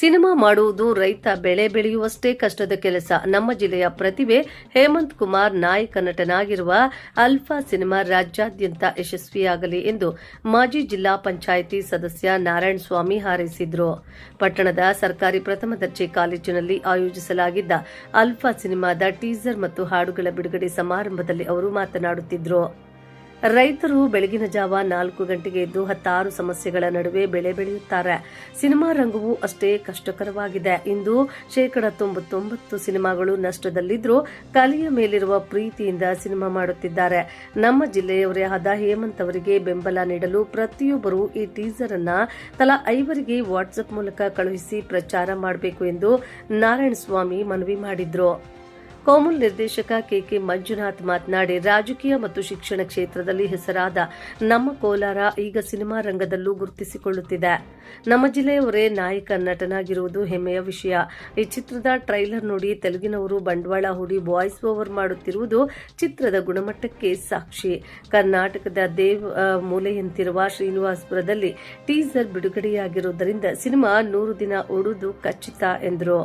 Cinema ಮಾಡುವುದು ರೈತ ಬೆಳೆ ಬೆಳೆಯುವಷ್ಟೇ ಕಷ್ಟದ ಕೆಲಸ. ನಮ್ಮ ಜಿಲ್ಲೆಯ ಪ್ರತಿಭೆ, ಹೇಮಂತ್ ಕುಮಾರ್ ನಾಯಕ ನಟನಾಗಿರುವ ಅಲ್ಫಾ ಸಿನಿಮಾ ರಾಜ್ಯಾದ್ಯಂತ ಯಶಸ್ವಿಯಾಗಲಿ ಎಂದು ಮಾಜಿ ಜಿಲ್ಲಾ ಪಂಚಾಯಿತಿ ಸದಸ್ಯ ನಾರಾಯಣ ಸ್ವಾಮಿ ಹಾರೈಸಿದ್ರು. ಪಟ್ಟಣದ ಸರ್ಕಾರಿ ಪ್ರಥಮ ದರ್ಜೆ ಕಾಲೇಜಿನಲ್ಲಿ ಆಯೋಜಿಸಲಾಗಿದ್ದ ಅಲ್ಫಾ ಸಿನಿಮಾದ ಟೀಸರ್ ಮತ್ತು ಹಾಡುಗಳ ಬಿಡುಗಡೆ ಸಮಾರಂಭದಲ್ಲಿ ಅವರು ಮಾತನಾಡುತ್ತಿದ್ದರು ರೈತರು ಬೆಳಗಿನ ಜಾವ ನಾಲ್ಕು ಗಂಟೆಗೆ ಎದ್ದು ಹತ್ತಾರು ಸಮಸ್ಯೆಗಳ ನಡುವೆ ಬೆಳೆ ಬೆಳೆಯುತ್ತಾರೆ. ಸಿನಿಮಾ ರಂಗವು ಅಷ್ಟೇ ಕಷ್ಟಕರವಾಗಿದೆ. ಇಂದು ಶೇಕಡ ತೊಂಬತ್ತೊಂಬತ್ತು ಸಿನಿಮಾಗಳು ನಷ್ಟದಲ್ಲಿದ್ದರೂ ಕಲೆಯ ಮೇಲಿರುವ ಪ್ರೀತಿಯಿಂದ ಸಿನಿಮಾ ಮಾಡುತ್ತಿದ್ದಾರೆ. ನಮ್ಮ ಜಿಲ್ಲೆಯವರೇ ಆದ ಹೇಮಂತ್ ಅವರಿಗೆ ಬೆಂಬಲ ನೀಡಲು ಪ್ರತಿಯೊಬ್ಬರು ಈ ಟೀಸರ್ ಅನ್ನ ತಲಾ ಐವರಿಗೆ ವಾಟ್ಸ್ಆಪ್ ಮೂಲಕ ಕಳುಹಿಸಿ ಪ್ರಚಾರ ಮಾಡಬೇಕು ಎಂದು ನಾರಾಯಣಸ್ವಾಮಿ ಮನವಿ ಮಾಡಿದ್ರು. ಕೋಮುಲ್ ನಿರ್ದೇಶಕ ಕೆಕೆ ಮಂಜುನಾಥ್ ಮಾತನಾಡಿ, ರಾಜಕೀಯ ಮತ್ತು ಶಿಕ್ಷಣ ಕ್ಷೇತ್ರದಲ್ಲಿ ಹೆಸರಾದ ನಮ್ಮ ಕೋಲಾರ ಈಗ ಸಿನಿಮಾ ರಂಗದಲ್ಲೂ ಗುರುತಿಸಿಕೊಳ್ಳುತ್ತಿದೆ. ನಮ್ಮ ಜಿಲ್ಲೆಯವರೇ ನಾಯಕ, ನಟನಾಗಿರುವುದು ಹೆಮ್ಮೆಯ ವಿಷಯ. ಈ ಚಿತ್ರದ ಟ್ರೈಲರ್ ನೋಡಿ ತೆಲುಗಿನವರು ಬಂಡವಾಳ ಹೂಡಿ ವಾಯ್ಸ್ ಓವರ್ ಮಾಡುತ್ತಿರುವುದು ಚಿತ್ರದ ಗುಣಮಟ್ಟಕ್ಕೆ ಸಾಕ್ಷಿ. ಕರ್ನಾಟಕದ ದೇವ್ ಮೂಲೆಯಂತಿರುವ ಶ್ರೀನಿವಾಸಪುರದಲ್ಲಿ ಟೀಸರ್ ಬಿಡುಗಡೆಯಾಗಿರುವುದರಿಂದ ಸಿನಿಮಾ ನೂರು ದಿನ ಓಡುವುದು ಖಚಿತ ಎಂದರು.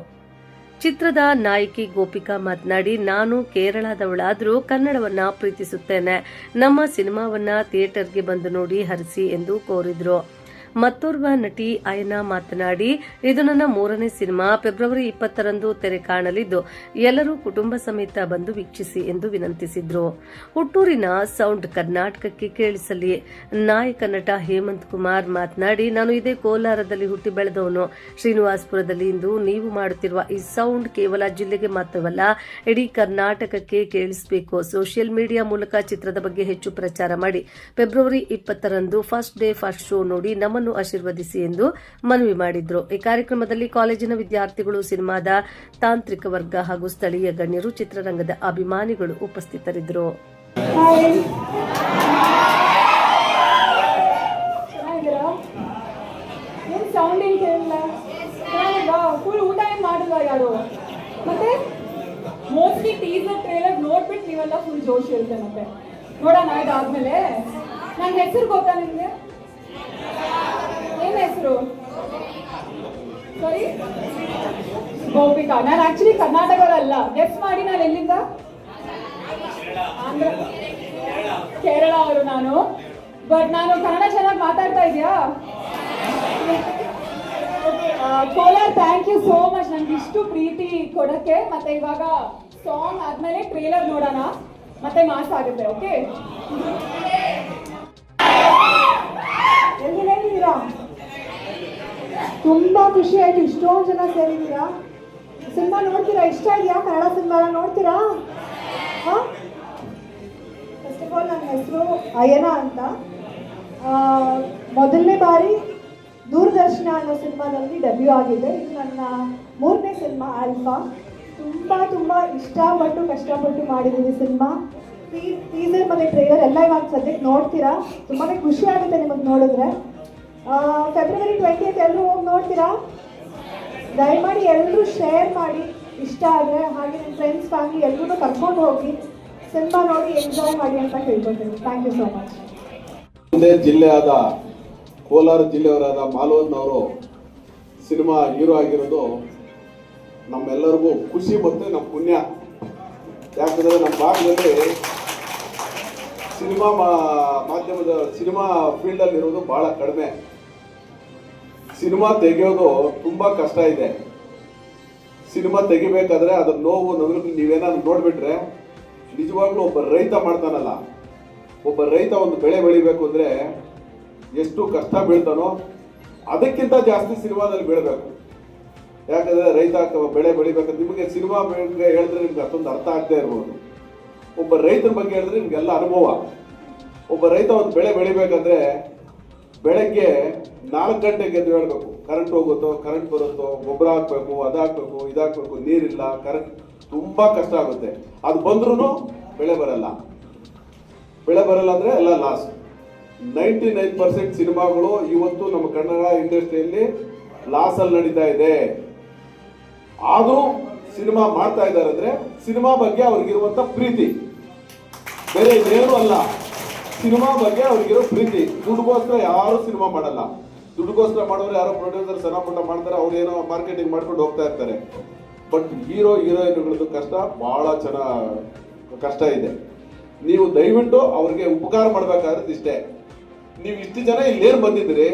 ಚಿತ್ರದ ನಾಯಕಿ ಗೋಪಿಕಾ ಮಾತನಾಡಿ, ನಾನು ಕೇರಳದವಳಾದರೂ ಕನ್ನಡವನ್ನ ಪ್ರೀತಿಸುತ್ತೇನೆ. ನಮ್ಮ ಸಿನಿಮಾವನ್ನ ಥಿಯೇಟರ್ಗೆ ಬಂದು ನೋಡಿ ಹರಿಸಿ ಎಂದು ಕೋರಿದ್ರು. ಮತ್ತೋರ್ವ ನಟಿ ಅಯನಾ ಮಾತನಾಡಿ, ಇದು ನನ್ನ ಮೂರನೇ ಸಿನಿಮಾ. ಫೆಬ್ರವರಿ ಇಪ್ಪತ್ತರಂದು ತೆರೆ ಕಾಣಲಿದ್ದು, ಎಲ್ಲರೂ ಕುಟುಂಬ ಸಮೇತ ಬಂದು ವೀಕ್ಷಿಸಿ ಎಂದು ವಿನಂತಿಸಿದ್ರು. ಹುಟ್ಟೂರಿನ ಸೌಂಡ್ ಕರ್ನಾಟಕಕ್ಕೆ ಕೇಳಿಸಲಿ. ನಾಯಕ ನಟ ಹೇಮಂತ್ ಕುಮಾರ್ ಮಾತನಾಡಿ, ನಾನು ಇದೇ ಕೋಲಾರದಲ್ಲಿ ಹುಟ್ಟಿ ಬೆಳೆದವನು. ಶ್ರೀನಿವಾಸಪುರದಲ್ಲಿ ಇಂದು ನೀವು ಮಾಡುತ್ತಿರುವ ಈ ಸೌಂಡ್ ಕೇವಲ ಜಿಲ್ಲೆಗೆ ಮಾತ್ರವಲ್ಲ, ಇಡೀ ಕರ್ನಾಟಕಕ್ಕೆ ಕೇಳಿಸಬೇಕು. ಸೋಷಿಯಲ್ ಮೀಡಿಯಾ ಮೂಲಕ ಚಿತ್ರದ ಬಗ್ಗೆ ಹೆಚ್ಚು ಪ್ರಚಾರ ಮಾಡಿ. ಫೆಬ್ರವರಿ ಇಪ್ಪತ್ತರಂದು ಫಸ್ಟ್ ಡೇ ಫಸ್ಟ್ ಶೋ ನೋಡಿ ನಮ್ಮನ್ನು ಆಶೀರ್ವದಿಸಿ ಎಂದು ಮನವಿ ಮಾಡಿದ್ರು. ಈ ಕಾರ್ಯಕ್ರಮದಲ್ಲಿ ಕಾಲೇಜಿನ ವಿದ್ಯಾರ್ಥಿಗಳು, ಸಿನಿಮಾದ ತಾಂತ್ರಿಕ ವರ್ಗ ಹಾಗೂ ಸ್ಥಳೀಯ ಗಣ್ಯರು, ಚಿತ್ರರಂಗದ ಅಭಿಮಾನಿಗಳು ಉಪಸ್ಥಿತರಿದ್ದರು. ಮತ್ತೆ? ಮೋಸ್ಟ್ಲಿ ಟೀಸರ್ ಟ್ರೇಲರ್ ನೋಡ್ಬಿಟ್ಟು ನೀವೆಲ್ಲ ಫುಲ್ ಜೋಶ್ ಇರುತ್ತೆ ಮತ್ತೆ. ನೋಡೋಣ ಇದಾದ್ಮೇಲೆ. ನನ್ನ ಹೆಸರು ಗೊತ್ತಾ ನಿಮಗೆ? ಹೆಸರು? ಸರಿ ಗೋಪಿಕಾ. ನಾನು ಆಕ್ಚುಲಿ ಕರ್ನಾಟಕದಲ್ಲ. ಗೆಸ್ ಮಾಡಿ ನಾನು ಎಲ್ಲಿಂದ? ಆಂಧ್ರ ಕೇರಳ ಅವರು ನಾನು. ಬಟ್ ನಾನು ಕನ್ನಡ ಚೆನ್ನಾಗಿ ಮಾತಾಡ್ತಾ ಇದೆಯಾ? Kolar thank you so much ನನಗೆ ಇಷ್ಟು ಪ್ರೀತಿ ಕೊಡಕ್ಕೆ. ಮತ್ತೆ ಇವಾಗ ಸಾಂಗ್ ಆದ್ಮೇಲೆ ಟ್ರೇಲರ್ ನೋಡೋಣ. ಮತ್ತೆ ಮಾಸ್ ಆಗುತ್ತೆ ಓಕೆ ಎಲ್ಲಿ ಹೇಳಿದ್ದೀರಾ ತುಂಬಾ ಖುಷಿ ಆಯ್ತು. ಇಷ್ಟೊಂದು ಜನ ಸೇರಿದ್ದೀರಾ? ಸಿನಿಮಾ ನೋಡ್ತೀರಾ? ಇಷ್ಟ ಇದೆಯಾ? ಕನ್ನಡ ಸಿನಿಮಾ ನೋಡ್ತೀರಾ? ಫಸ್ಟ್ ಆಫ್ ಆಲ್ ನನ್ನ ಹೆಸರು ಅಯ್ಯನ ಅಂತ. ಮೊದಲನೇ ಬಾರಿ ದೂರದರ್ಶನ ಅನ್ನೋ ಸಿನಿಮಾದಲ್ಲಿ ಡೆಬ್ಯೂ ಆಗಿದೆ. ಇದು ನನ್ನ ಮೂರನೇ ಸಿನಿಮಾ ಆಲ್ಫಾ ತುಂಬ ತುಂಬ ಇಷ್ಟಪಟ್ಟು, ಕಷ್ಟಪಟ್ಟು ಮಾಡಿದ್ದೀನಿ ಸಿನಿಮಾ. ಟೀಸರ್ ಮತ್ತು ಟ್ರೇಲರ್ ಎಲ್ಲ ಇವಾಗ ಸದ್ಯಕ್ಕೆ ನೋಡ್ತೀರಾ? ತುಂಬಾ ಖುಷಿ ಆಗುತ್ತೆ ನಿಮಗೆ ನೋಡಿದ್ರೆ. ಫೆಬ್ರವರಿ ಟ್ವೆಂಟಿಯತ್ ಎಲ್ಲರೂ ಹೋಗಿ ನೋಡ್ತೀರಾ? ದಯಮಾಡಿ ಎಲ್ಲರೂ ಶೇರ್ ಮಾಡಿ. ಇಷ್ಟ ಆದರೆ ಹಾಗೆ ನಿಮ್ಮ ಫ್ರೆಂಡ್ಸ್ ಫ್ಯಾಮಿಲಿ ಎಲ್ಲರೂ ಕರ್ಕೊಂಡು ಹೋಗಿ ಸಿನಿಮಾ ನೋಡಿ ಎಂಜಾಯ್ ಮಾಡಿ ಅಂತ ಹೇಳ್ಕೊತೀನಿ ಥ್ಯಾಂಕ್ ಯು ಸೋ ಮಚ್ ಒಂದೇ ಜಿಲ್ಲೆಯಾದ ಕೋಲಾರ ಜಿಲ್ಲೆಯವರಾದ ಮಾಲವನ್ನವರು ಸಿನಿಮಾ ಹೀರೋ ಆಗಿರೋದು ನಮ್ಮೆಲ್ಲರಿಗೂ ಖುಷಿ ಮತ್ತು ನಮ್ಮ ಪುಣ್ಯ. ಯಾಕಂದರೆ ನಮ್ಮ ಭಾಗದಲ್ಲಿ ಸಿನಿಮಾ ಮಾಧ್ಯಮದ ಸಿನಿಮಾ ಫೀಲ್ಡಲ್ಲಿರೋದು ಭಾಳ ಕಡಿಮೆ. ಸಿನಿಮಾ ತೆಗೆಯೋದು ತುಂಬ ಕಷ್ಟ ಇದೆ. ಸಿನಿಮಾ ತೆಗಿಬೇಕಾದ್ರೆ ಅದ್ರ ನೋವು ನಮಗೆ ನೀವೇನಾದ್ರು ನೋಡ್ಬಿಟ್ರೆ ನಿಜವಾಗ್ಲೂ ಒಬ್ಬ ರೈತ ಮಾಡ್ತಾನಲ್ಲ. ಒಬ್ಬ ರೈತ ಒಂದು ಬೆಳೆ ಬೆಳಿಬೇಕು ಅಂದ್ರೆ ಎಷ್ಟು ಕಷ್ಟ ಬೀಳ್ತಾನೋ ಅದಕ್ಕಿಂತ ಜಾಸ್ತಿ ಸಿನಿಮಾದಲ್ಲಿ ಬೀಳಬೇಕು. ಯಾಕಂದ್ರೆ ರೈತ ಬೆಳೆ ಬೆಳಿಬೇಕು, ನಿಮಗೆ ಸಿನಿಮಾ ಬಗ್ಗೆ ಹೇಳಿದ್ರೆ ನಿಮ್ಗೆ ಅಷ್ಟೊಂದು ಅರ್ಥ ಆಗ್ತಾ ಇರ್ಬೋದು. ಒಬ್ಬ ರೈತನ ಬಗ್ಗೆ ಹೇಳಿದ್ರೆ ನಿಮ್ಗೆಲ್ಲ ಅನುಭವ. ಒಬ್ಬ ರೈತ ಒಂದು ಬೆಳೆ ಬೆಳಿಬೇಕಂದ್ರೆ ಬೆಳಗ್ಗೆ ನಾಲ್ಕು ಗಂಟೆಗೆ ಎದ್ದು ಹೇಳ್ಬೇಕು ಕರೆಂಟ್ ಹೋಗುತ್ತೋ ಕರೆಂಟ್ ಬರುತ್ತೋ, ಗೊಬ್ಬರ ಹಾಕ್ಬೇಕು ಅದಾಕ್ಬೇಕು ಇದಾಕ್ಬೇಕು ನೀರಿಲ್ಲ ಕರೆಂಟ್ ತುಂಬಾ ಕಷ್ಟ ಆಗುತ್ತೆ. ಅದು ಬಂದ್ರೂ ಬೆಳೆ ಬರಲ್ಲ. ಬೆಳೆ ಬರಲ್ಲ ಅಂದ್ರೆ ಎಲ್ಲ ಲಾಸ್ ನೈಂಟಿ ನೈನ್ ಪರ್ಸೆಂಟ್ ಸಿನಿಮಾಗಳು ಇವತ್ತು ನಮ್ಮ ಕನ್ನಡ ಇಂಡಸ್ಟ್ರಿಯಲ್ಲಿ ಲಾಸ್ ಅಲ್ಲಿ ನಡೀತಾ ಇದೆ. ಆದರೂ ಸಿನಿಮಾ ಮಾಡ್ತಾ ಇದ್ದಾರೆ ಅಂದ್ರೆ ಸಿನಿಮಾ ಬಗ್ಗೆ ಅವ್ರಿಗಿರುವಂಥ ಪ್ರೀತಿ. ಬೇರೆ ಏನು ಅಲ್ಲ. ಸಿನಿಮಾ ಬಗ್ಗೆ ಅವ್ರಿಗಿರೋ ಪ್ರೀತಿ. ದುಡ್ಡುಗೋಸ್ಕರ ಯಾರು ಸಿನಿಮಾ ಮಾಡಲ್ಲ. ದುಡ್ಡುಗೋಸ್ಕರ ಮಾಡೋರು ಯಾರೋ ಪ್ರೊಡ್ಯೂಸರ್ ಸಣ್ಣ ಪುಟ್ಟ ಮಾಡ್ತಾರೆ, ಅವ್ರು ಏನೋ ಮಾರ್ಕೆಟಿಂಗ್ ಮಾಡ್ಕೊಂಡು ಹೋಗ್ತಾ ಇರ್ತಾರೆ. ಬಟ್ ಹೀರೋ, ಹೀರೋಯಿನ್ಗಳದ್ದು ಕಷ್ಟ ಬಹಳ ಚೆನ್ನಾಗಿ ಕಷ್ಟ ಇದೆ. ನೀವು ದಯವಿಟ್ಟು ಅವ್ರಿಗೆ ಉಪಕಾರ ಮಾಡ್ಬೇಕಾದ್ರೆ ಇಷ್ಟೇ ನೀವು ಇಷ್ಟು ಜನ ಇಲ್ಲೇನು ಬಂದಿದ್ದೀರಿ?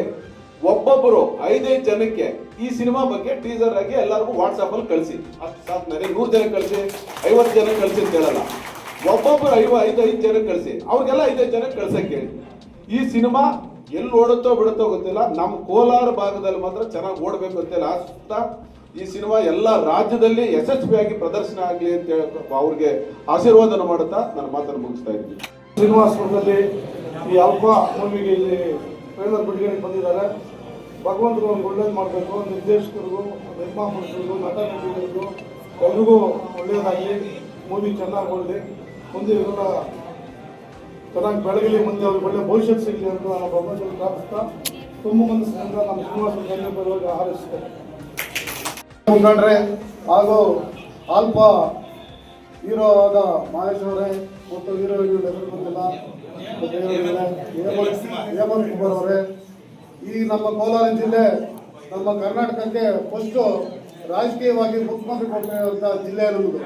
ಒಬ್ಬೊಬ್ಬರು ಐದೈದು ಜನಕ್ಕೆ ಈ ಸಿನಿಮಾ ಬಗ್ಗೆ ಟೀಸರ್ ಆಗಿ ಎಲ್ಲರಿಗೂ ವಾಟ್ಸಪ್ ಅಲ್ಲಿ ಕಳಿಸಿ. ಅಷ್ಟು ಸಾಕು ನನಗೆ ನೂರು ಜನ ಕಳಿಸಿ, ಐವತ್ತು ಜನ ಕಳಿಸಿ ಅಂತ ಹೇಳಲ್ಲ. ಒಬ್ಬೊಬ್ಬರು ಐವ, ಐದು ಐದು ಜನ ಕಳಿಸಿ. ಅವ್ರಿಗೆಲ್ಲ ಐದೈದು ಜನ ಕಳ್ಸಕ್ಕೆ ಹೇಳಿ. ಈ ಸಿನಿಮಾ ಎಲ್ಲಿ ಓಡುತ್ತೋ ಬಿಡುತ್ತೋ ಗೊತ್ತಿಲ್ಲ. ನಮ್ಮ ಕೋಲಾರ ಭಾಗದಲ್ಲಿ ಮಾತ್ರ ಚೆನ್ನಾಗಿ ಓಡಬೇಕು ಗೊತ್ತಿಲ್ಲ ಆ ಈ ಸಿನಿಮಾ ಎಲ್ಲ ರಾಜ್ಯದಲ್ಲಿ ಯಶಸ್ವಿಯಾಗಿ ಪ್ರದರ್ಶನ ಆಗಲಿ ಅಂತ ಅವ್ರಿಗೆ ಆಶೀರ್ವಾದನ ಮಾಡುತ್ತಾ ನಾನು ಮಾತನ್ನು ಮುಗಿಸ್ತಾ ಇದ್ದೀನಿ. ಶ್ರೀನಿವಾಸಪುರದಲ್ಲಿ ಈ ಅಲ್ಪ ಮೂವಿಗೆ ಇಲ್ಲಿ ಟ್ರೈಲರ್ ಬಿಡುಗಡೆ ಬಂದಿದ್ದಾರೆ. ಭಗವಂತರು ಒಂದು ಒಳ್ಳೇದು ಮಾಡಬೇಕು. ನಿರ್ದೇಶಕರಿಗೂ, ನಿರ್ಮಾಪಕರಿಗೂ, ನಟ ನಟಿಗರಿಗೂ ಎಲ್ರಿಗೂ ಒಳ್ಳೆಯದಾಗಲಿ ಮೂವಿ ಚೆನ್ನಾಗಿ ಓಡಲಿ ಮುಂದೆ ಇವರೆಲ್ಲ ಚೆನ್ನಾಗಿ ಬೆಳಗಲಿ ಮುಂದೆ ಅವ್ರಿಗೆ ಒಳ್ಳೆ ಭವಿಷ್ಯತ್ ಸಿಗಲಿ ಅಂತ ನಾನು ಭಗವಂತನ ಪ್ರಾರ್ಥಿಸ್ತಾ ತುಂಬ ಮನಸ್ಸಿನಿಂದ ನಮ್ಮ ಶ್ರೀನಿವಾಸ ಪರವಾಗಿ ಹಾರೈಸ್ತೇನೆ ಮುಖಂಡ್ರೆ, ಹಾಗೂ ಅಲ್ಪ ಹೀರೋ ಆದ ಮಹೇಶ್ ಅವರೇ, ಮತ್ತು ಹೀರೋ. ಹೇಮಂತ್ ಕುಮಾರ್ ಅವರೇ, ಈ ನಮ್ಮ ಕೋಲಾರ ಜಿಲ್ಲೆ, ನಮ್ಮ ಕರ್ನಾಟಕಕ್ಕೆ ಫಸ್ಟು ರಾಜಕೀಯವಾಗಿ ಮುಖ್ಯಮಂತ್ರಿ ಕೊಟ್ಟಿರುವಂಥ ಜಿಲ್ಲೆ ನಮ್ಮದು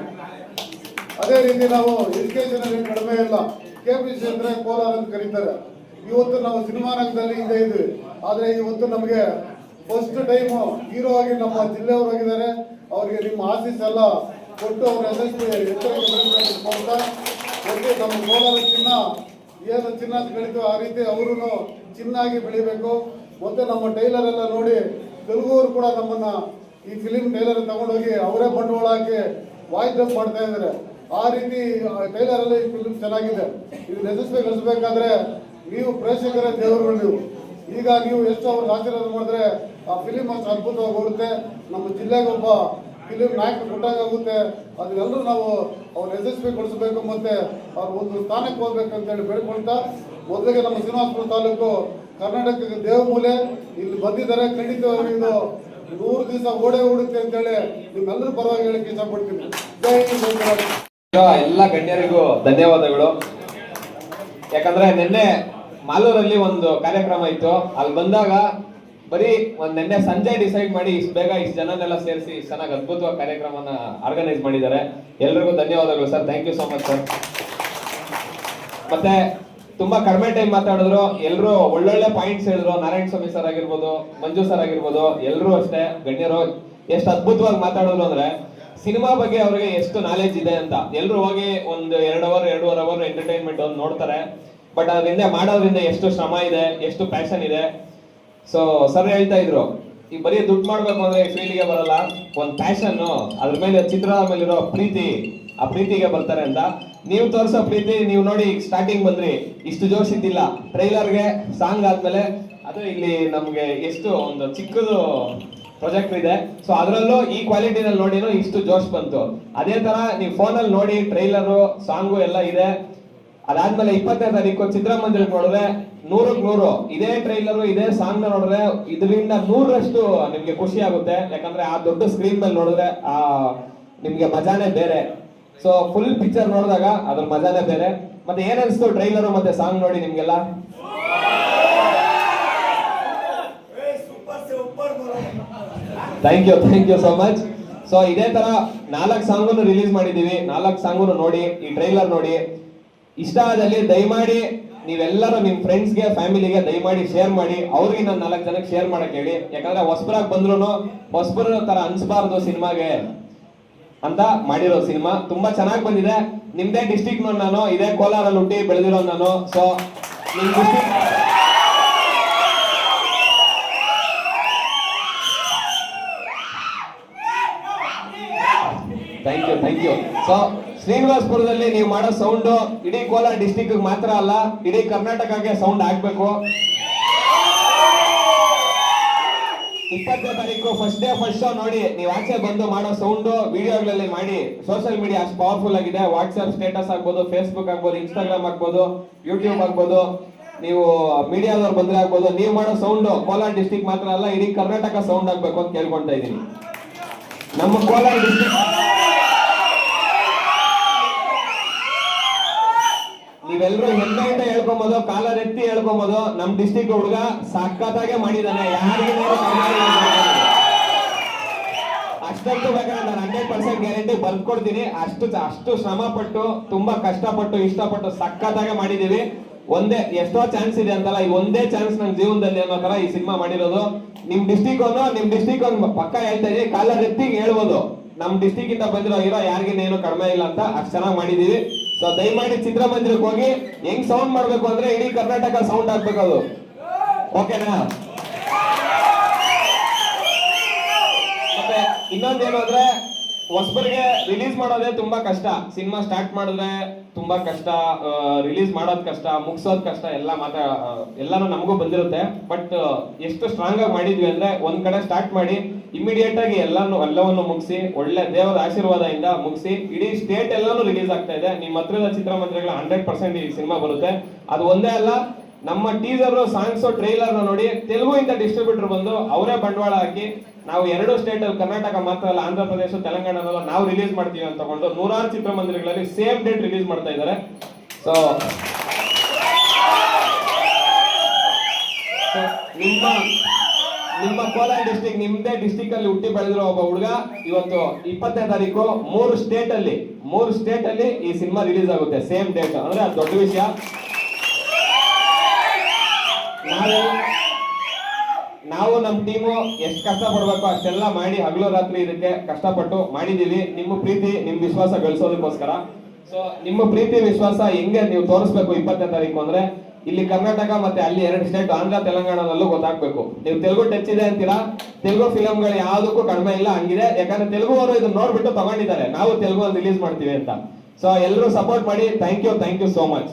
ಅದೇ ರೀತಿ ನಾವು ಎಜುಕೇಶನ್ ಅಲ್ಲಿ ಕಡಿಮೆ ಇಲ್ಲ. ಕೆ ಪಿ ಸಿ ಅಂದ್ರೆ ಕೋಲಾರ ಅಂತ ಕರೀತಾರೆ. ಇವತ್ತು ನಾವು ಸಿನಿಮಾ ರಂಗದಲ್ಲಿ ಇದೆ ಇದ್ವಿ ಆದ್ರೆ ಇವತ್ತು ನಮಗೆ ಫಸ್ಟ್ ಟೈಮು ಹೀರೋ ಆಗಿ ನಮ್ಮ ಜಿಲ್ಲೆಯವರು ಹೋಗಿದ್ದಾರೆ ಅವರಿಗೆ ನಿಮ್ಮ ಆಸೀಸ್ ಎಲ್ಲ ಕೊಟ್ಟು ಅವ್ರ ಯಶಸ್ವಿ ಒಟ್ಟು ನಮ್ಮ ಕೋಲಾರ ಚಿನ್ನ, ಏನು ಚಿನ್ನ ಅಂತ ಬೆಳೀತು ಆ ರೀತಿ ಅವರು ಚಿನ್ನಾಗಿ ಬೆಳಿಬೇಕು. ಮತ್ತು ನಮ್ಮ ಟೈಲರ್ ಎಲ್ಲ ನೋಡಿ ತೆಲುಗುವರು ಕೂಡ ನಮ್ಮನ್ನ ಈ ಫಿಲಿಮ್ ಟೈಲರ್ ತಗೊಂಡೋಗಿ ಅವರೇ ಬಂಡವಾಳ ಹಾಕಿ ಡಬ್ ಮಾಡ್ತಾ ಇದ್ದಾರೆ. ಆ ರೀತಿ ಟೈಲರಲ್ಲಿ ಈ ಫಿಲ್ಮ್ ಚೆನ್ನಾಗಿದೆ. ಇದು ಯಶಸ್ವಿಗೊಳಿಸಬೇಕಾದ್ರೆ ನೀವು ಪ್ರೇಕ್ಷಕರ ದೇವರುಗಳು ನೀವು. ಈಗ ನೀವು ಎಷ್ಟು ಅವ್ರು ಆಶೀರ್ವಾದ ಮಾಡಿದ್ರೆ ಆ ಫಿಲಿಮ್ ಅಷ್ಟು ಅದ್ಭುತವಾಗಿ ಹೋಗುತ್ತೆ ನಮ್ಮ ಜಿಲ್ಲೆಗೆ ಒಬ್ಬ ಫಿಲಿಂ ನಾಯಕ ಕೊಟ್ಟಾಗುತ್ತೆ ಅದನ್ನೆಲ್ಲರೂ ನಾವು ಅವ್ರ ಯಶಸ್ವಿಗೊಳಿಸಬೇಕು ಮತ್ತೆ ಅವ್ರ ಒಂದು ಸ್ಥಾನಕ್ಕೆ ಹೋಗ್ಬೇಕು ಅಂತೇಳಿ ಬೇಡ್ಕೊಳ್ತಾ, ಮೊದಲಿಗೆ ನಮ್ಮ ಶ್ರೀನಿವಾಸಪುರ ತಾಲೂಕು ಕರ್ನಾಟಕದ ದೇವಮೂಲೆ. ಇಲ್ಲಿ ಬಂದಿದ್ದಾರೆ ಖಂಡಿತ ಇದು ನೂರು ದಿವಸ ಓಡೇ ಓಡುತ್ತೆ ಅಂತೇಳಿ ನಿಮ್ಮೆಲ್ಲರೂ ಪರವಾಗಿ ಹೇಳಕ್ಕೆ ಇಷ್ಟಪಡ್ತೀನಿ. ಜೈ ಎಲ್ಲ ಗಣ್ಯರಿಗೂ ಧನ್ಯವಾದಗಳು. ಯಾಕಂದ್ರೆ ನಿನ್ನೆ ಮಾಲೂರಲ್ಲಿ ಒಂದು ಕಾರ್ಯಕ್ರಮ ಇತ್ತು. ಅಲ್ಲಿ ಬಂದಾಗ ಬರೀ ಒಂದ್ ನಿನ್ನೆ ಸಂಜೆ ಡಿಸೈಡ್ ಮಾಡಿ ಇಷ್ಟು ಬೇಗ ಇಷ್ಟು ಜನನೆಲ್ಲ ಸೇರಿಸಿ ಇಷ್ಟು ಚೆನ್ನಾಗಿ ಅದ್ಭುತವಾಗಿ ಕಾರ್ಯಕ್ರಮನ ಆರ್ಗನೈಸ್ ಮಾಡಿದ್ದಾರೆ. ಎಲ್ರಿಗೂ ಧನ್ಯವಾದಗಳು sir. Thank you so much sir ಮತ್ತೆ ತುಂಬಾ ಕಡಿಮೆ ಟೈಮ್ ಮಾತಾಡಿದ್ರು. ಎಲ್ಲರೂ ಒಳ್ಳೊಳ್ಳೆ ಪಾಯಿಂಟ್ಸ್ ಹೇಳಿದ್ರು. ನಾರಾಯಣ ಸ್ವಾಮಿ ಸರ್ ಆಗಿರ್ಬೋದು, ಮಂಜು ಸರ್ ಆಗಿರ್ಬೋದು ಎಲ್ಲರೂ ಅಷ್ಟೇ ಗಣ್ಯರು. ಎಷ್ಟು ಅದ್ಭುತವಾಗಿ ಮಾತಾಡಿದ್ರು ಅಂದ್ರೆ ಸಿನಿಮಾ ಬಗ್ಗೆ ಅವ್ರಿಗೆ ಎಷ್ಟು ನಾಲೆಜ್ ಇದೆ ಅಂತ. ಎಲ್ಲರೂ ಹೋಗಿ ಒಂದು ಎರಡು ಅವರ್ ಎರಡೂವರೆ ಅವರ್ ಎಂಟರ್ಟೈನ್ಮೆಂಟ್ ಒಂದು ನೋಡ್ತಾರೆ. ಬಟ್ ಅದರಿಂದ ಮಾಡೋದ್ರಿಂದ ಎಷ್ಟು ಶ್ರಮ ಇದೆ, ಎಷ್ಟು ಪ್ಯಾಷನ್ ಇದೆ. ಸೊ ಸರ್ ಹೇಳ್ತಾ ಇದ್ರು, ಈ ಬರೀ ದುಡ್ಡು ಮಾಡ್ಬೇಕು ಅಂದ್ರೆ ಈ ಫೀಲ್ಡ್ಗೆ ಬರಲ್ಲ. ಒಂದು ಪ್ಯಾಷನ್ ಅದ್ರ ಮೇಲೆ ಚಿತ್ರದ ಮೇಲಿರೋ ಪ್ರೀತಿ, ಆ ಪ್ರೀತಿಗೆ ಬರ್ತಾರೆ ಅಂತ. ನೀವು ತೋರಿಸೋ ಪ್ರೀತಿ, ನೀವು ನೋಡಿ ಸ್ಟಾರ್ಟಿಂಗ್ ಬಂದ್ರಿ. ಇಷ್ಟು ಜೋಶ್ ಇದ್ದಿಲ್ಲ ಟ್ರೈಲರ್ಗೆ ಸಾಂಗ್ ಆದ್ಮೇಲೆ, ಅದು ಇಲ್ಲಿ ನಮ್ಗೆ ಎಷ್ಟು ಒಂದು ಚಿಕ್ಕದು ಪ್ರಾಜೆಕ್ಟ್ ಇದೆ. ಸೊ ಅದರಲ್ಲೂ ಈ ಕ್ವಾಲಿಟಿನಲ್ಲಿ ನೋಡಿನೂ ಇಷ್ಟು ಜೋಶ್ ಬಂತು. ಅದೇ ತರ ನೀವು ಫೋನಲ್ಲಿ ನೋಡಿ ಟ್ರೈಲರು ಸಾಂಗು ಎಲ್ಲ ಇದೆ. ಅದಾದ್ಮೇಲೆ ಇಪ್ಪತ್ತನೇ ತಾರೀಕು ಚಿತ್ರಮಂದಿರ ನೋಡಿದ್ರೆ ನೂರಕ್ ನೂರು. ಇದೇ ಟ್ರೈಲರ್ ಇದೇ ಸಾಂಗ್ನ ನೋಡಿದ್ರೆ ಇದರಿಂದ ನೂರರಷ್ಟು ನಿಮ್ಗೆ ಖುಷಿ ಆಗುತ್ತೆ. ಯಾಕಂದ್ರೆ ಆ ದೊಡ್ಡ ಸ್ಕ್ರೀನ್ ಮೇಲೆ ನೋಡಿದ್ರೆ, ಆ, ನಿಮ್ಗೆ ಮಜಾನೇ ಬೇರೆ. ಸೊ ಫುಲ್ ಪಿಕ್ಚರ್ ನೋಡಿದಾಗ ಅದ್ರ ಮಜಾನೇ ಬೇರೆ. ಮತ್ತೆ ಏನ್ ಟ್ರೈಲರು ಟ್ರೈಲರ್ ಮತ್ತೆ ಸಾಂಗ್ ನೋಡಿ ನಿಮ್ಗೆಲ್ಲ? Thank you thank you so much so ಇದೇ ತರ ನಾಲ್ಕು ಸಾಂಗನ್ನು ರಿಲೀಸ್ ಮಾಡಿದೀವಿ ನಾಲ್ಕು ಸಾಂಗನ್ನು ನೋಡಿ, ಈ ಟ್ರೈಲರ್ ನೋಡಿ. ಇಷ್ಟ ಆದಲ್ಲಿ ದಯಮಾಡಿ ನೀವೆಲ್ಲರೂ ನಿಮ್ ಫ್ರೆಂಡ್ಸ್ಗೆ ಫ್ಯಾಮಿಲಿಗೆ ದಯಮಾಡಿ ಶೇರ್ ಮಾಡಿ. ಅವ್ರಿಗೆ ನಾನು ನಾಲ್ಕು ಜನಕ್ಕೆ ಶೇರ್ ಮಾಡಕ್ ಹೇಳಿ. ಯಾಕಂದ್ರೆ ಹೊಸಬರಾಗಿ ಬಂದ್ರು ಹೊಸಬರ ತರ ಅನ್ಸ್ಬಾರ್ದು ಸಿನಿಮಾಗೆ ಅಂತ ಮಾಡಿರೋ ಸಿನಿಮಾ. ತುಂಬಾ ಚೆನ್ನಾಗಿ ಬಂದಿದೆ. ನಿಮ್ದೇ ಡಿಸ್ಟಿಕ್ ನಾನು, ಇದೇ ಕೋಲಾರಲ್ಲಿ ಹುಟ್ಟಿ ಬೆಳೆದಿರೋ ನಾನು. ಸೊ ನಿಮ್ district thank you thank you so ಶ್ರೀನಿವಾಸ್ಪುರದಲ್ಲಿ ನೀವು ಮಾಡೋ ಸೌಂಡ್ ಇಡೀ ಕೋಲಾರ ಡಿಸ್ಟಿಕ್ ಮಾತ್ರ ಅಲ್ಲ, ಇಡೀ ಕರ್ನಾಟಕಕ್ಕೆ ಸೌಂಡ್ ಆಗ್ಬೇಕು ಇಪ್ಪತ್ತನೇ ತಾರೀಕು ಫಸ್ಟ್ ಡೇ ಫಸ್ಟ್ ಶೋ ನೋಡಿ, ನೀವು ಆಚೆ ಬಂದು ಮಾಡೋ ಸೌಂಡ್ ವಿಡಿಯೋಗಳಲ್ಲಿ ಮಾಡಿ. ಸೋಷಿಯಲ್ ಮೀಡಿಯಾ ಅಷ್ಟು ಪವರ್ಫುಲ್ ಆಗಿದೆ. ವಾಟ್ಸ್ಆಪ್ ಸ್ಟೇಟಸ್ ಆಗ್ಬೋದು ಫೇಸ್ಬುಕ್ ಆಗ್ಬೋದು ಇನ್ಸ್ಟಾಗ್ರಾಮ್ ಆಗ್ಬೋದು ಯೂಟ್ಯೂಬ್ ಆಗ್ಬೋದು. ನೀವು ಮೀಡಿಯಾದವ್ರು ಬಂದ್ರೆ ಆಗ್ಬೋದು. ನೀವು ಮಾಡೋ ಸೌಂಡ್ ಕೋಲಾರ ಡಿಸ್ಟಿಕ್ ಮಾತ್ರ ಅಲ್ಲ, ಇಡೀ ಕರ್ನಾಟಕ ಸೌಂಡ್ ಆಗ್ಬೇಕು ಅಂತ ಕೇಳ್ಕೊಂತಾ ಇದ್ದೀನಿ. ನಮ್ಮ ಕೋಲಾರ ಡಿಸ್ಟಿಕ್ ನೀವೆಲ್ಲರೂ ಹೆಮ್ಮೆಯಿಂದ ಹೇಳ್ಕೊಬೋದು ಕಾಲ ನೆತ್ತಿ ಹೇಳ್ಕೊಬೋದು. ನಮ್ ಡಿಸ್ಟಿಕ್ ಹುಡುಗ ಸಖತ್ತಾಗೆ ಮಾಡಿದಾನೆ. ಯಾರಿಗೂ ಬೇಕಾದ್ರೆ ನಾನು ಹಂಡ್ರೆಡ್ ಪರ್ಸೆಂಟ್ ಗ್ಯಾರಂಟಿ ಬರ್ಕೊಡ್ತೀನಿ ಅಷ್ಟು ಅಷ್ಟು ಶ್ರಮ ಪಟ್ಟು ತುಂಬಾ ಕಷ್ಟಪಟ್ಟು, ಇಷ್ಟಪಟ್ಟು ಸಕ್ಕತ್ತಾಗೆ ಮಾಡಿದೀವಿ. ಒಂದೇ, ಎಷ್ಟೋ ಚಾನ್ಸ್ ಇದೆ ಅಂತಲ್ಲ, ಈ ಒಂದೇ ಚಾನ್ಸ್ ನನ್ನ ಜೀವನದಲ್ಲಿ ಅನ್ನೋ ತರ ಈ ಸಿನಿಮಾ ಮಾಡಿರೋದು. ನಿಮ್ ಡಿಸ್ಟಿಕ್ ಅನ್ನು ನಿಮ್ ಡಿಸ್ಟಿಕ್ ಒಂದು ಪಕ್ಕ ಹೇಳ್ತಾ ಇದೀನಿ. ಕಾಲ ರೆತ್ತಿಗೆ ಹೇಳ್ಬೋದು. ನಮ್ ಡಿಸ್ಟಿಕ್ ಇಂದ ಬಂದಿರೋ ಹೀರೋ ಯಾರಿಗೇನು ಕಡಿಮೆ ಇಲ್ಲ ಅಂತ ಅಷ್ಟು ಚೆನ್ನಾಗಿ ಮಾಡಿದೀವಿ. ಸೊ ದಯಮಾಡಿ ಚಿತ್ರಮಂದಿರಕ್ಕೆ ಹೋಗಿ, ಹೆಂಗ್ ಸೌಂಡ್ ಮಾಡ್ಬೇಕು ಅಂದ್ರೆ ಇಡೀ ಕರ್ನಾಟಕ ಸೌಂಡ್ ಆಗ್ಬೇಕು ಓಕೆನಾ ಮತ್ತೆ ಇನ್ನೊಂದೇನು ಅಂದ್ರೆ ಹೊಸಬರಿಗೆ ರಿಲೀಸ್ ಮಾಡೋದೇ ತುಂಬಾ ಕಷ್ಟ. ಸಿನಿಮಾ ಸ್ಟಾರ್ಟ್ ಮಾಡಿದ್ರೆ ತುಂಬಾ ಕಷ್ಟ. ರಿಲೀಸ್ ಮಾಡೋದ್ ಕಷ್ಟ, ಮುಗಿಸೋದ್ ಕಷ್ಟ, ಎಲ್ಲ ಮಾತಾ ಎಲ್ಲಾನು ನಮಗೂ ಬಂದಿರುತ್ತೆ. ಬಟ್ ಎಷ್ಟು ಸ್ಟ್ರಾಂಗ್ ಆಗಿ ಮಾಡಿದ್ವಿ ಅಂದ್ರೆ ಒಂದ್ ಕಡೆ ಸ್ಟಾರ್ಟ್ ಮಾಡಿ ಇಮಿಡಿಯೇಟ್ ಆಗಿ ಎಲ್ಲಾನು, ಎಲ್ಲವನ್ನು ಮುಗಿಸಿ, ಒಳ್ಳೆ ದೇವರ ಆಶೀರ್ವಾದದಿಂದ ಮುಗಿಸಿ ಇಡೀ ಸ್ಟೇಟ್ ಎಲ್ಲಾನು ರಿಲೀಸ್ ಆಗ್ತಾ ಇದೆ. ನಿಮ್ಮ ಹತ್ರದ ಚಿತ್ರಮಂದಿರಗಳ ಹಂಡ್ರೆಡ್ ಪರ್ಸೆಂಟ್ ಈ ಸಿನಿಮಾ ಬರುತ್ತೆ. ಅದು ಒಂದೇ ಅಲ್ಲ ನಮ್ಮ ಟೀಸರ್ ಸಾಂಗ್ಸ್ ಟ್ರೈಲರ್ ನೋಡಿ ತೆಲುಗು ಇಂದ ಡಿಸ್ಟ್ರಿಬ್ಯೂಟರ್ ಬಂದು ಅವರೇ ಬಂಡವಾಳ ಹಾಕಿ ನಾವು ಎರಡು ಸ್ಟೇಟ್ ಕರ್ನಾಟಕ ಮಾತ್ರ ಅಲ್ಲ, ಆಂಧ್ರ ಪ್ರದೇಶ, ತೆಲಂಗಾಣದಲ್ಲ ನಾವು ರಿಲೀಸ್ ಮಾಡ್ತೀವಿ ಅಂತ ತಗೊಂಡು ನೂರಾರು ಚಿತ್ರಮಂದಿರಗಳಲ್ಲಿ ಸೇಮ್ ಡೇಟ್ ರಿಲೀಸ್ ಮಾಡ್ತಾ ಇದ್ದಾರೆ. ಸೊ ನಿಮ್ಮ ನಿಮ್ಮ ಕೋಲಾರ ಡಿಸ್ಟಿಕ್ ನಿಮ್ದೇ ಡಿಸ್ಟಿಕ್ ಅಲ್ಲಿ ಹುಟ್ಟಿ ಬೆಳೆದಿರೋ ಒಬ್ಬ ಹುಡುಗ ಇವತ್ತು ಇಪ್ಪತ್ತನೇ ತಾರೀಕು ಮೂರು ಸ್ಟೇಟ್ ಅಲ್ಲಿ, ಮೂರು ಸ್ಟೇಟ್ ಅಲ್ಲಿ ಈ ಸಿನಿಮಾ ರಿಲೀಸ್ ಆಗುತ್ತೆ ಸೇಮ್ ಡೇಟ್ ಅಂದ್ರೆ ಅದು ದೊಡ್ಡ ವಿಷಯ. ನಾವು ನಾವು ನಮ್ಮ ಟೀಮು ಎಷ್ಟು ಕಷ್ಟ ಪಡ್ಬೇಕು ಅಷ್ಟೆಲ್ಲ ಮಾಡಿ ಹಗಲು ರಾತ್ರಿ ಇದಕ್ಕೆ ಕಷ್ಟಪಟ್ಟು ಮಾಡಿದೀವಿ ನಿಮ್ಮ ಪ್ರೀತಿ ನಿಮ್ ವಿಶ್ವಾಸ ಗಳಿಸೋದಕ್ಕೋಸ್ಕರ. ಸೊ ನಿಮ್ಮ ಪ್ರೀತಿ, ವಿಶ್ವಾಸ ಹೆಂಗೆ ನೀವು ತೋರಿಸ್ಬೇಕು ಇಪ್ಪತ್ತನೇ ತಾರೀಕು ಅಂದ್ರೆ? ಇಲ್ಲಿ ಕರ್ನಾಟಕ ಮತ್ತೆ ಅಲ್ಲಿ ಎರಡು ಸ್ಟೇಟ್ ಆಂಧ್ರ, ತೆಲಂಗಾಣದಲ್ಲೂ ಗೊತ್ತಾಗ್ಬೇಕು. ನೀವು ತೆಲುಗು ಟಚ್ ಇದೆ ಅಂತೀರಾ? ತೆಲುಗು ಫಿಲಂಗಳು ಯಾವುದಕ್ಕೂ ಕಡಿಮೆ ಇಲ್ಲ ಹಂಗಿದೆ. ಯಾಕಂದ್ರೆ ತೆಲುಗು ಅವರು ಇದನ್ನ ನೋಡ್ಬಿಟ್ಟು ತಗೊಂಡಿದ್ದಾರೆ. ನಾವು ತೆಲುಗು ರಿಲೀಸ್ ಮಾಡ್ತೀವಿ ಅಂತ. ಸೊ ಎಲ್ಲರೂ ಸಪೋರ್ಟ್ ಮಾಡಿ. Thank you thank you so much